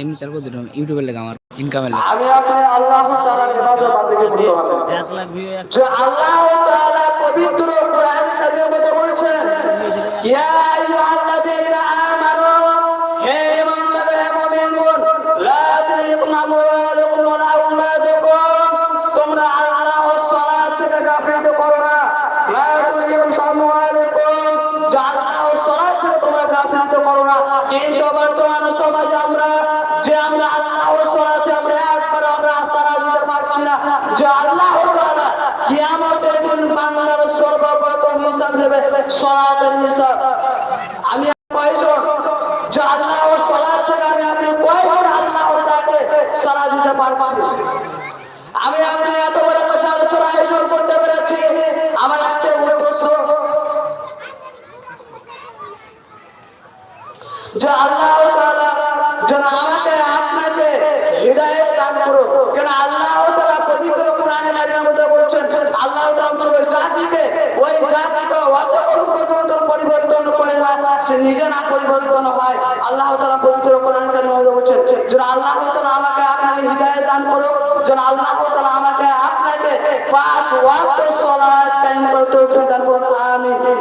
এমনি চাল করে দিলাম ইউটিউবের লেগে আমার ইনকামের লেগে। আমি আপনি আল্লাহ তাআলার ইবাদত বান্দেগি করতে হবে। এক লাখ ভিউ যে আল্লাহ তাআলা পবিত্র কোরআন কারিমের মধ্যে বলেছেন ইয়া আইয়ুহাল্লাযীনা আমানু হে ইমানদার হে মুমিনগণ লা তুরিকুম আমওয়ালুকুম ওয়া আওলাদুকুম তোমরা আল্লাহর সালাত থেকে গাফিলত করো না। লা তুরিকুম আমওয়ালুকুম যে আল্লাহর সালাত থেকে তোমরা গাফিলত করো না। কিন্তু বর্তমান সমাজে আমরা যে আমরা আল্লাহর সালাতে আমরা একবার আমরা সালাত দিতে পারছি না যে আল্লাহ তাআলা কিয়ামতের দিন বাংলার সর্বপ্রথম হিসাব নেবে সালাতের হিসাব। আমি কয়জন? যে আল্লাহর সালাত থেকে আমি আপনি কয়জন আল্লাহর ডাকে সালাত দিতে পারছি? আমি আপনি এত বড় কথা আলোচনা আয়োজন করতে পেরেছি, আমার একটা উদ্দেশ্য। যে আল্লাহ হৃদয়ের আল্লাহ পরিবর্তন করে নিজে না পরিবর্তন হয়। আল্লাহ তাআলা পবিত্র বলছেন, যেন আল্লাহ আমাকে আপনাকে হৃদয়ে দান করো যেন আল্লাহ আমাকে আপনাকে পাঁচ ওয়াক্ত সালাত কায়েম করতে